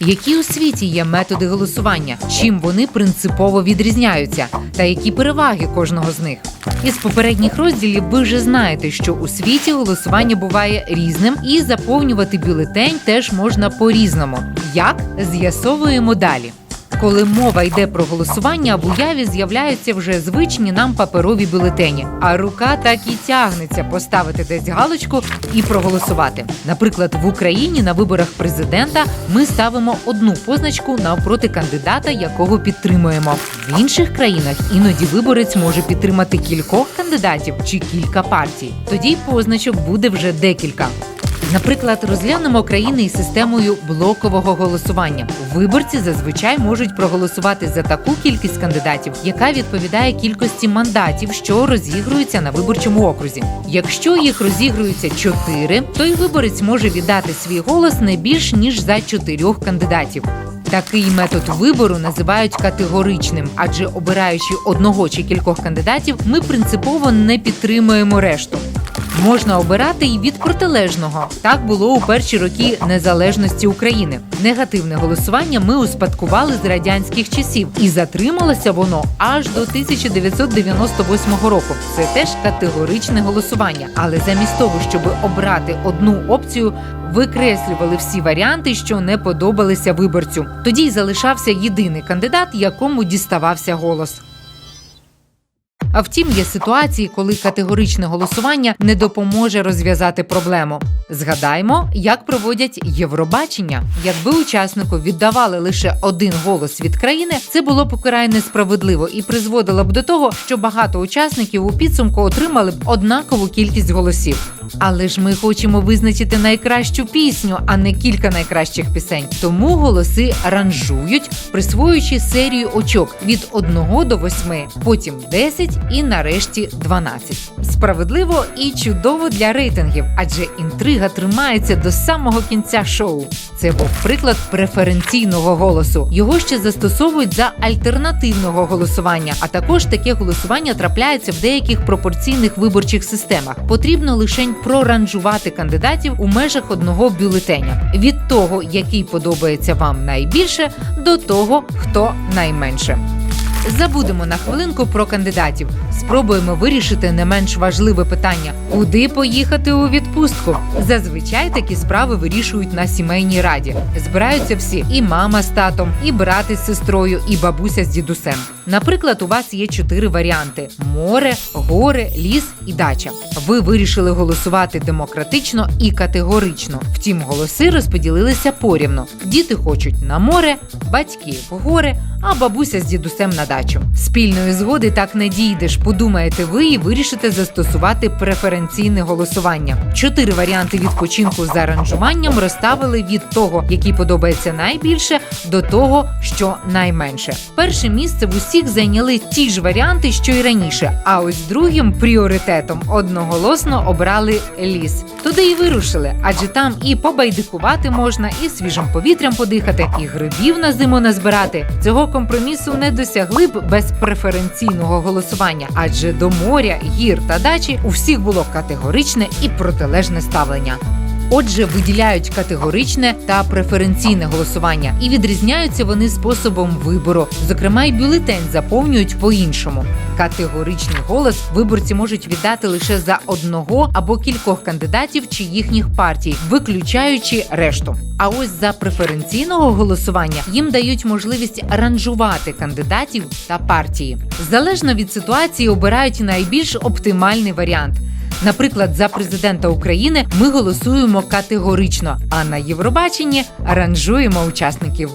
Які у світі є методи голосування, чим вони принципово відрізняються, та які переваги кожного з них? Із попередніх розділів ви вже знаєте, що у світі голосування буває різним, і заповнювати бюлетень теж можна по-різному. Як з'ясовуємо далі. Коли мова йде про голосування, в уяві з'являються вже звичні нам паперові бюлетені, а рука так і тягнеться поставити десь галочку і проголосувати. Наприклад, в Україні на виборах президента ми ставимо одну позначку навпроти кандидата, якого підтримуємо. В інших країнах іноді виборець може підтримати кількох кандидатів чи кілька партій. Тоді позначок буде вже декілька. Наприклад, розглянемо країни із системою блокового голосування. Виборці зазвичай можуть проголосувати за таку кількість кандидатів, яка відповідає кількості мандатів, що розігруються на виборчому окрузі. Якщо їх розігрується чотири, то й виборець може віддати свій голос не більш ніж за чотирьох кандидатів. Такий метод вибору називають категоричним, адже обираючи одного чи кількох кандидатів, ми принципово не підтримуємо решту. Можна обирати і від протилежного. Так було у перші роки незалежності України. Негативне голосування ми успадкували з радянських часів, і затрималося воно аж до 1998 року. Це теж категоричне голосування. Але замість того, щоб обрати одну опцію, викреслювали всі варіанти, що не подобалися виборцю. Тоді й залишався єдиний кандидат, якому діставався голос. А втім, є ситуації, коли категоричне голосування не допоможе розв'язати проблему. Згадаймо, як проводять Євробачення. Якби учаснику віддавали лише один голос від країни, це було б украй несправедливо і призводило б до того, що багато учасників у підсумку отримали б однакову кількість голосів. Але ж ми хочемо визначити найкращу пісню, а не кілька найкращих пісень. Тому голоси ранжують, присвоюючи серію очок від 1 до 8, потім 10 і нарешті 12. Справедливо і чудово для рейтингів, адже інтрига тримається до самого кінця шоу. Це був приклад преференційного голосу. Його ще застосовують за альтернативного голосування. А також таке голосування трапляється в деяких пропорційних виборчих системах. Потрібно лише проранжувати кандидатів у межах одного бюлетеня від того, який подобається вам найбільше, до того, хто найменше. Забудемо на хвилинку про кандидатів. Спробуємо вирішити не менш важливе питання: куди поїхати у відпустку. Зазвичай такі справи вирішують на сімейній раді. Збираються всі: і мама з татом, і брат із сестрою, і бабуся з дідусем. Наприклад, у вас є чотири варіанти: море, гори, ліс і дача. Ви вирішили голосувати демократично і категорично. Втім, голоси розподілилися порівно. Діти хочуть на море, батьки в гори, а бабуся з дідусем на дачу. Спільної згоди так не дійдеш. Подумаєте ви і вирішите застосувати преференційне голосування. Чотири варіанти відпочинку з аранжуванням розставили від того, який подобається найбільше, до того, що найменше. Перше місце в усіх зайняли ті ж варіанти, що й раніше. А ось другим пріоритетом одноголосно обрали ліс. Туди і вирушили, адже там і побайдикувати можна, і свіжим повітрям подихати, і грибів на зиму назбирати. Цього компромісу не досягли б без преференційного голосування, адже до моря, гір та дачі у всіх було категоричне і протилежне ставлення. Отже, виділяють категоричне та преференційне голосування, і відрізняються вони способом вибору. Зокрема, й бюлетень заповнюють по-іншому. Категоричний голос виборці можуть віддати лише за одного або кількох кандидатів чи їхніх партій, виключаючи решту. А ось за преференційного голосування їм дають можливість ранжувати кандидатів та партії. Залежно від ситуації обирають найбільш оптимальний варіант. Наприклад, за президента України ми голосуємо категорично, а на Євробаченні аранжуємо учасників.